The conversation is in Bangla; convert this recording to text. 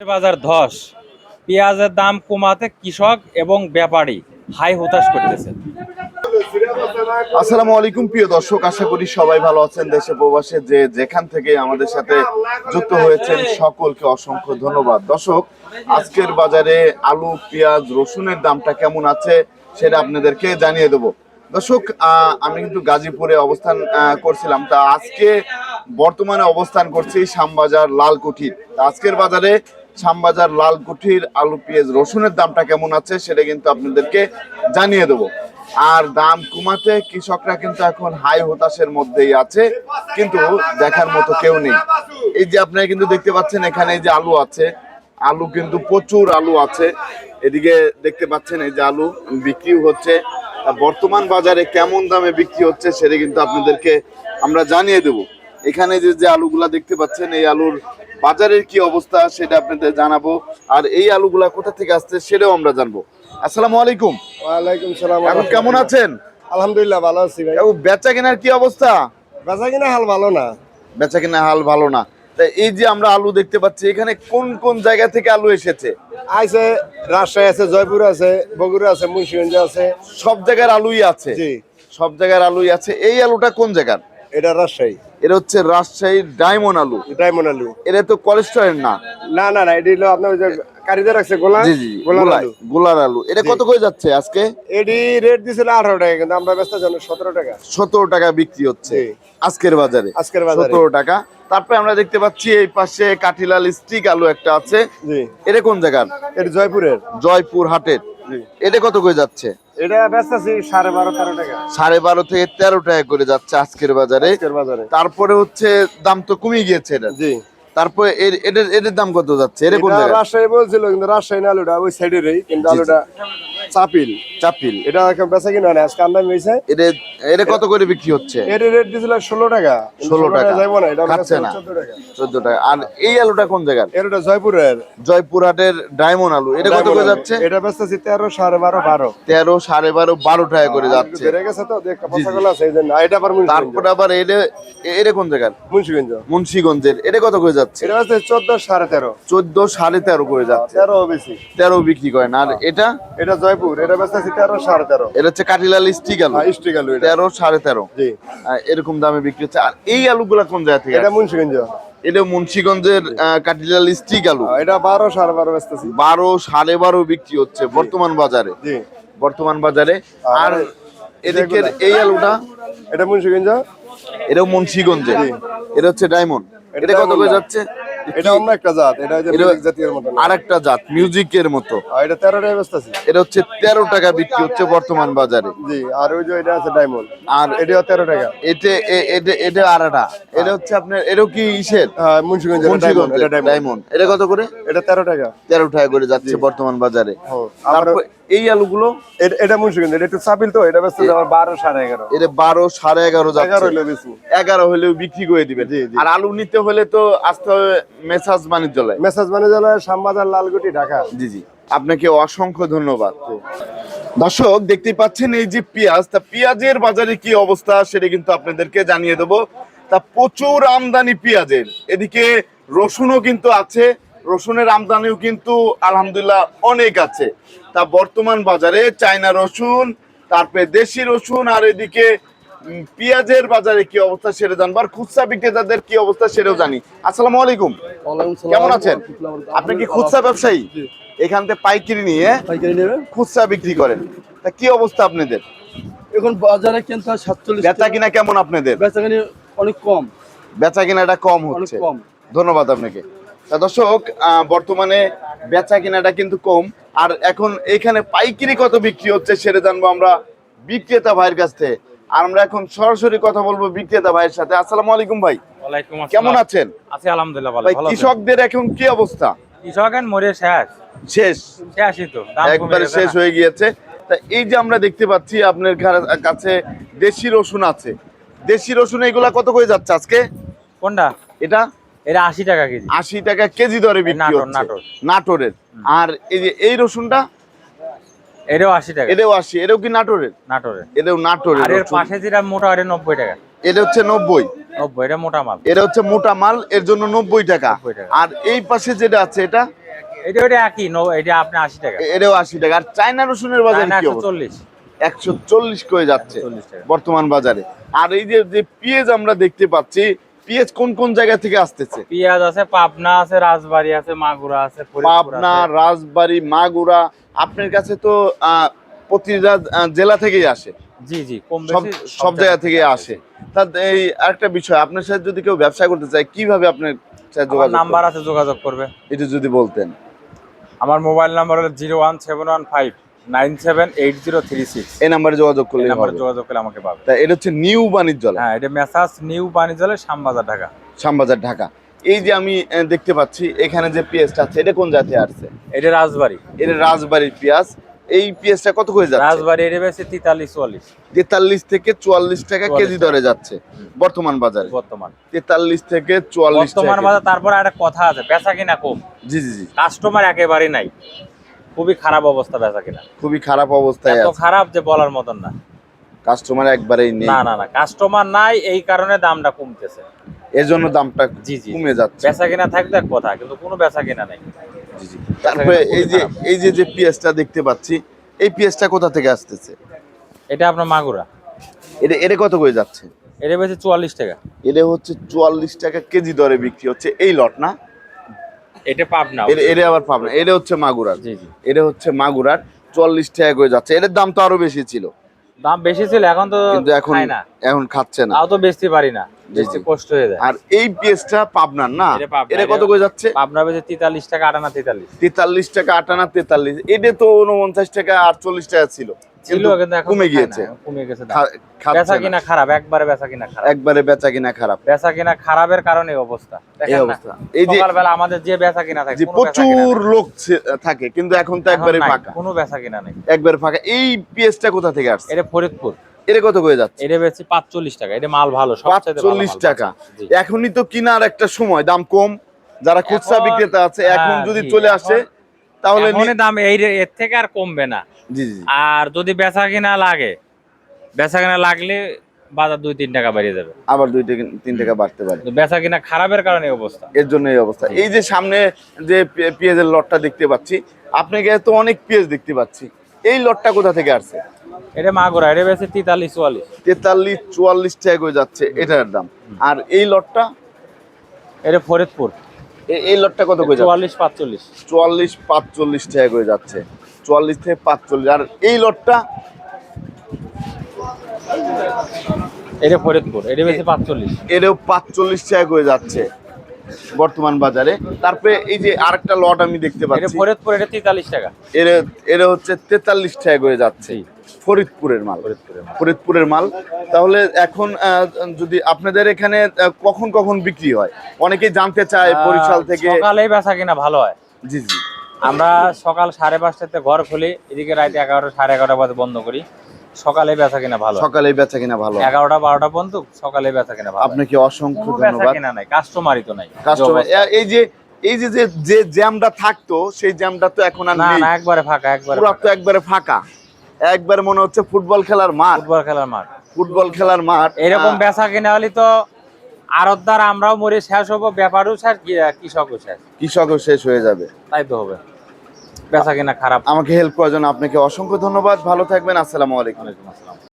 বাজার ধস, পেঁয়াজের দাম কমাতে কৃষক এবং ব্যাপারী হাই হতাশ করতেছে। আসসালামু আলাইকুম, প্রিয় দর্শক, আশা করি সবাই ভালো আছেন দেশে প্রবাসে। যে যেখান থেকে আমাদের সাথে যুক্ত হয়েছেন, সকলকে অসংখ্য ধন্যবাদ। দর্শক, আজকের বাজারে আলু, পেঁয়াজ, রসুনের দামটা কেমন আছে সেটা আপনাদেরকে জানিয়ে দেবো। দর্শক আমি কিন্তু গাজীপুরে অবস্থান করছিলাম। তা আজকে বর্তমানে অবস্থান করছি শ্যামবাজার লালকুঠির আজকের বাজারে শ্যামবাজার লালকুঠির আলু, পেঁয়াজ, রসুনের দামটা কেমন আছে সেটা কিন্তু আপনাদেরকে জানিয়ে দেবো। আর দাম কমাতে কৃষকরা কিন্তু এখন হাই হতাশের মধ্যেই আছে, কিন্তু দেখার মতো কেউ নেই। এই যে আপনারা কিন্তু দেখতে পাচ্ছেন, এখানে এই যে আলু আছে, আলু কিন্তু প্রচুর আলু আছে। এদিকে দেখতে পাচ্ছেন, এই যে আলু বিক্রি হচ্ছে। বর্তমান বাজারে কেমন দামে বিক্রি হচ্ছে সেটা কিন্তু আপনাদেরকে আমরা জানিয়ে দেব। এখানে যে যে আলুগুলা দেখতে পাচ্ছেন, এই আলুর বাজারের কি অবস্থা সেটা আপনাদের জানাব। আর এই আলুগুলা কোথা থেকে আসছে সেটাও আমরা জানব। আসসালামু আলাইকুম। ওয়ালাইকুম সালাম। এখন কেমন আছেন? আলহামদুলিল্লাহ ভালো আছি ভাই। কাকু বেচা কেনার কি অবস্থা? বেচা কেনা হাল ভালো না। বেচা কেনা হাল ভালো না। এই যে আমরা আলু দেখতে পাচ্ছি এখানে কোন কোন জায়গা থেকে আলু এসেছে? আইছে রাজশাহী আছে জয়পুর আছে বগুড়া আছে মুন্সিগঞ্জ আছে। সব জায়গার আলুই আছে? সব জায়গার আলুই আছে। এই আলুটা কোন জায়গার? এটা রাজশাহী। এটা হচ্ছে রাজশাহীর ডায়মন্ড আলু। ডায়মন্ড আলু। এটা তো কোলেস্টরের না। না না না এটি হলো আপনার ওই যে কারিদের রাখছে গোলা জি জি গোলার আলু। গোলার আলু। এটা কত করে যাচ্ছে আজকে? এটি রেট দিছিল আঠারো টাকা কিন্তু আমরা ব্যস্ত জানো সতেরো টাকা। সতেরো টাকা বিক্রি হচ্ছে আজকের বাজারে। আজকের বাজারে। সতেরো টাকা। তারপরে আমরা দেখতে পাচ্ছি এই পাশে কাঠিলাল স্টিক আলু একটা আছে। জি। এটা কোন জায়গার? এটি জয়পুরের। জয়পুর হাটের এটা কত করে যাচ্ছে? এটা সাড়ে বারো তেরো টাকা। সাড়ে বারো থেকে তেরো টাকা করে যাচ্ছে আজকের বাজারে। বাজারে। তারপরে হচ্ছে দাম তো কমে গিয়েছে এটা। জি। তারপরে এর- এটার এটার দাম কত যাচ্ছে? এটা কোন রাজশাহী বলছিল কিন্তু রাজশাহী আলুটা ওই সাইডেরই কিন্তু। আলুটা চাপিল। চাপিল এটা এখন বেচা কিনা না আজকে আমদানি হয়েছে। এটা এটা কত করে বিক্রি হচ্ছে? এর রেট দিছিল ষোলো টাকা। 16 টাকা। যাইবো না এটা খাচ্ছে না। চোদ্দ টাকা। চোদ্দ টাকা। আর এই আলুটা কোন জায়গার? এর ওটা জয়পুরের। জয়পুরহাটের ডায়মন্ড আলু। এটা কত করে যাচ্ছে? এটা বেচতেছি তেরো সাড়ে বারো বারো। তেরো সাড়ে বারো বারো টাকা করে যাচ্ছে। বেড়ে গেছে তো দেখ পয়সা গুলো আছে এই জন্য। আর এটা আবার তারপরে আবার এটা এটা কোন জায়গার? মুন্সিগঞ্জ। মুন্সিগঞ্জের। এটা কত করে যাচ্ছে? এটা সাড়ে তেরো। চোদ্দ সাড়ে তেরো করে যাচ্ছে। তেরো বেশি। তেরো বিক্রি করেন। আর এটা? এটা জয়পুর এটা তেরো সাড়ে তেরো। এটা হচ্ছে স্টিক আলু স্টিক আলু তেরো সাড়ে তেরো। জি। এরকম দামে বিক্রি হচ্ছে। আর এই আলুগুলা কোন জায়গা থেকে এটা মুন্সিগঞ্জ। এটা মুন্সিগঞ্জের স্টিক আলু হ্যাঁ, এটা বারো সাড়ে বারো বেচতেছি বারো সাড়ে বারো বিক্রি হচ্ছে বর্তমান বাজারে। জি। বর্তমান বাজারে। আর এদিকের এই আলুটা? এটা মুন্সিগঞ্জ? এটাও মুন্সিগঞ্জে। এটা হচ্ছে ডায়মন্ড। এটা এটা কত করে যাচ্ছে? এটা অন্য একটা জাত এটা এটা- জাতীয় মতো না। আর একটা জাত মিউজিকের মতো এটা তেরো টাকা বেচতেছি এটা হচ্ছে তেরো টাকা বিক্রি হচ্ছে বর্তমান বাজারে। জি আর ওই যে এটা আছে ডায়মন্ড আর এটাও তেরো টাকা। এতে এ- এটা এটা আরাটা এটা হচ্ছে আপনার এটাও কি ইসের? হ্যাঁ মুন্সিগঞ্জ এটা ডায়মন্ড এটা ডায়মন্ড এটা কত করে? এটা তেরো টাকা। তেরো টাকা করে যাচ্ছে বর্তমান বাজারে। তারপর এই আলুগুলো এটা মুন্সিগঞ্জ এটা একটু চাপিল তো এটা বেচতে আমার বারো সাড়ে এগারো। এটা বারো সাড়ে এগারো এগারো যাচ্ছে হইল বেশি এগারো হলেও বিক্রি করে জি। আর আলু নিতে হলে তো আসতে হবে মেসাজ বাণিজ্যালয়। মেসাজ মানে জেলা শ্যামবাজার লালগুটি ঢাকা। জি জি। আপনাকে অসংখ্য ধন্যবাদ। দর্শক দেখতে পাচ্ছেন এই যে পেঁয়াজ তা পেঁয়াজের বাজারে কি অবস্থা সেটা কিন্তু আপনাদেরকে জানিয়ে দেবো। তা প্রচুর আমদানি পেঁয়াজের। এদিকে রসুনও কিন্তু আছে রসুনের আমদানিও কিন্তু আলহামদুলিল্লাহ অনেক আছে। তা বর্তমান বাজারে চায়না রসুন তারপরে দেশি রসুন আর এদিকে পেঁয়াজের বাজারে কি অবস্থা সেটা জানব আর খুচরা বিক্রেতাদের কি অবস্থা সেটাও জানি। আসসালামু আলাইকুম। কেমন আছেন? আপনি কি খুচরা ব্যবসায়ী? এখান থেকে পাইকারি নিয়ে পাইকারি খুচরা বিক্রি করেন। তা কি অবস্থা আপনাদের? এখন বাজারে কিন্তু সাতচল্লিশ বেচা কিনা কেমন আপনাদের? বেচাকানি অনেক কম। বেচা কিনাটা কম হচ্ছে। ধন্যবাদ আপনাকে। তা দর্শক বর্তমানে বেচা কিনাটা কিন্তু কম। আর এখন এখানে পাইকারি কত বিক্রি হচ্ছে সেটা জানব আমরা বিক্রেতা ভাইয়ের কাছ থেকে। আর আমরা এখন সরাসরি কথা বলব বিক্রেতা ভাইয়ের সাথে। আসসালামু আলাইকুম ভাই। ওয়ালাইকুম আসসালাম। কেমন আছেন? আছি আলহামদুলিল্লাহ ভালো। ভাই কৃষকদের এখন কি অবস্থা? কৃষক এখন মরে শেষ। শেষ? শেষই তো একবারে শেষ হয়ে গিয়েছে। তা এই যে আমরা দেখতে পাচ্ছি আপনার কাছে দেশি রসুন আছে। দেশি রসুন এগুলা কত করে যাচ্ছে আজকে? কোনটা? এটা? এটা টাকা কেজি। আশি টাকা কেজি দরে বিক্রি হচ্ছে। নাটোর। নাটোরের। আর এই যে এই রসুনটা? এটাও আশি টাকা। এটাও আশি। এটাও কি নাটোরের? নাটোরে এটাও নাটোরের আর এর পাশে যেটা মোটা এটা নব্বই টাকা। এটা হচ্ছে নব্বই। নব্বই এটা মোটা মাল। এটা হচ্ছে মোটা মাল এর জন্য নব্বই টাকা। 90 টাকা। আর এই পাশে যেটা আছে এটা? এটা একই এটা আপনি আশি টাকা। এ- এটাও আশি টাকা। আর চায়না রসুনের বাজারে কি অবস্থা? একশো চল্লিশ। করে যাচ্ছে চল্লিশ টাকা। বর্তমান বাজারে। আর এই যে পেঁয়াজ আমরা দেখতে পাচ্ছি পেঁয়াজ কোন কোন জায়গা থেকে আসতেছে? পেঁয়াজ আছে পাবনা আছে রাজবাড়ি আছে মাগুরা আছে পাবনা রাজবাড়ি মাগুরা আপনার কাছে তো প্রতিটা জেলা থেকেই আসে। জি জি কম সব জায়গা থেকে আসে। তা এই আরেকটা বিষয় আপনার সাথে যদি কেউ ব্যবসা করতে চায় কীভাবে আপনার যোগাযোগ নাম্বার আছে যোগাযোগ করবে। এটা যদি বলতেন। আমার মোবাইল নাম্বার হলো zero one seven one five nine seven eight zero three six. এই নাম্বারে যোগাযোগ করলে নাম্বারে যোগাযোগ করলে আমাকে পাবে। তা এটা হচ্ছে নিউ বাণিজ্যালয় হ্যাঁ এটা মেসাজ নিউ বাণিজ্যালয় শ্যামবাজার ঢাকা। শ্যামবাজার ঢাকা। এই যে আমি দেখতে পাচ্ছি এখানে যে পেঁয়াজটা আছে এটা কোন জাতে আসছে? এটা রাজবাড়ি। এটা রাজবাড়ির পেঁয়াজ। এই পেঁয়াজটা কত করে যাচ্ছে? রাজবাড়ি এটা বেশি তেতাল্লিশ চুয়াল্লিশ। তেতাল্লিশ থেকে চুয়াল্লিশ টাকা কেজি দরে যাচ্ছে বর্তমান বাজারে। বর্তমান। তেতাল্লিশ থেকে চুয়াল্লিশ বর্তমান বাজার তারপরে একটা কথা আছে বেচা কিনা কম। জি জি জি। কাস্টমার একেবারেই নাই। খুবই খারাপ অবস্থা বেচা কিনা। খুবই খারাপ অবস্থায় এত খারাপ যে বলার মতন না। কাস্টমার একবারেই নেই। না না না কাস্টমার নাই এই কারণে দামটা কমতেছে। এর জন্য দামটা জি, জি। কমে যাচ্ছে। বেচা কিনা থাকবে এক কথা কিন্তু কোনো বেচা কিনা নেই। জি, জি। তারপরে এই যে এই যে যে পেঁয়াজটা দেখতে পাচ্ছি এই পেঁয়াজটা কোথা থেকে আসতেছে? এটা আপনার মাগুরা। এটা এটা কত করে যাচ্ছে? এটা বেশি চুয়াল্লিশ টাকা। এটা হচ্ছে চুয়াল্লিশ টাকা কেজি দরে বিক্রি হচ্ছে। এই লট না? এটা পাবনা এটা আবার পাবনা। এটা হচ্ছে মাগুরার। জি জি। এটা হচ্ছে মাগুরার। চল্লিশ টাকা করে যাচ্ছে। এটার দাম তো আরও বেশি ছিল। দাম বেশি ছিল এখন তো কিন্তু এখন না। এখন খাচ্ছে না। তাও তো বেচতে পারি না। বেচতে কষ্ট হয়ে যায়। আর এই পেঁয়াজটা পাবনার না? এটা কত করে যাচ্ছে? পাবনা বেচে তেতাল্লিশ টাকা আটানা তেতাল্লিশ। তেতাল্লিশ টাকা আটানা তেতাল্লিশ। এটা তো উনপঞ্চাশ টাকা আটচল্লিশ টাকা ছিল। ছিল কিন্তু এখন কমে গিয়েছে। কমে গেছে বেচা কিনা খারাপ একবারে বেচা কিনা খারাপ। একবারে বেচা কিনা খারাপ। বেচা কিনা খারাপের কারণে অবস্থা। এই দেখেন না অবস্থা। এই যে সকালবেলা আমাদের যে বেচা কিনা থাকে প্রচুর লোক থাকে কিন্তু এখন তো একবারে ফাঁকা। কোনো বেচা কিনা নেই। একবারে ফাঁকা। এই পেঁয়াজটা কোথা থেকে আসছে? এটা ফরিদপুর। এটা কত করে যাচ্ছে? এটা বেচি পাঁচচল্লিশ টাকা। এটা মাল ভালো সবচেয়ে টাকা। এখনই তো কিনার একটা সময় দাম কম। যারা খুচরা বিক্রেতা আছে এখন হ্যাঁ, যদি চলে আসে তাহলে নি- দাম এই এর থেকে আর কমবে না। জি জি আর যদি বেচা কিনা লাগে বেচা কিনা লাগলে বাজার দুই তিন টাকা বাড়িয়ে যাবে। আবার দুই তিন টাকা বাড়তে পারে। বেচা কিনা খারাপের কারণে অবস্থা। এর জন্য এই অবস্থা। এই যে সামনে যে পেঁয়াজের লটটা দেখতে পাচ্ছি আপনাকে তো অনেক পেঁয়াজ দেখতে পাচ্ছি। এই লটটা কোথা থেকে আসছে? এটা মাগুরা এটা বেশি তেতাল্লিশ চুয়াল্লিশ। তেতাল্লিশ চুয়াল্লিশ টাকা করে যাচ্ছে এটার দাম। আর এই লটটা? এটা ফরিদপুর। এই লটটা কত করে চুয়াল্লিশ পাঁচচল্লিশ। চুয়াল্লিশ পাঁচচল্লিশ টাকা করে যাচ্ছে। চুয়াল্লিশ থেকে পাঁচচল্লিশ। আর এই লটটা? এটা ফরিদপুর এটা বেশি পাঁচচল্লিশ। এরও পাঁচচল্লিশ টাকা করে যাচ্ছে। বর্তমান বাজারে। তারপরে এই যে আরেকটা লট আমি দেখতে পাচ্ছি। ফরিদপুর এটা তেতাল্লিশ টাকা। এর এর হচ্ছে তেতাল্লিশ টাকা করে যাচ্ছে। ফরিদপুরের মাল। ফরিদপুরের মাল। তাহলে এখন যদি আপনাদের এখানে কখন কখন বিক্রি হয়? অনেকেই জানতে চায় বরিশাল থেকে। সকালেই বেচা কিনা ভালো হয়। জি জি। আমরা সকাল সাড়ে পাঁচটাতে ঘর খুলি এদিকে রাত এগারোটা সাড়ে এগারোটা বাজে বন্ধ করি। সকালে বেচা কিনা ভালো? সকালে বেচা কিনা ভালো। এগারোটা বারোটা পর্যন্ত সকালে বেচা কিনা ভালো। আপনাকে অসংখ্য ধন্যবাদ। কিনা নাই কাস্টমারই তো নাই কাস্টমার এই যে এই যে যে- জ্যামটা থাকতো সেই জ্যামটা তো এখন আর নেই। না একবারে ফাঁকা একবারে পুরো তো একবারে ফাঁকা। একবার মনে হচ্ছে ফুটবল খেলার মাঠ। ফুটবল খেলার মাঠ। ফুটবল খেলার মাঠ। এরকম বেচা কিনা হলে তো আরতদার আমরাও মরে শেষ হব ব্যাপারও শেষ কৃষকও শেষ। কৃষকও শেষ হয়ে যাবে। তাই তো হবে। বেচা কিনা খারাপ। আমাকে হেল্প করার জন্য আপনাকে অসংখ্য ধন্যবাদ। ভালো থাকবেন। আসসালামু আলাইকুম। আসসালাম।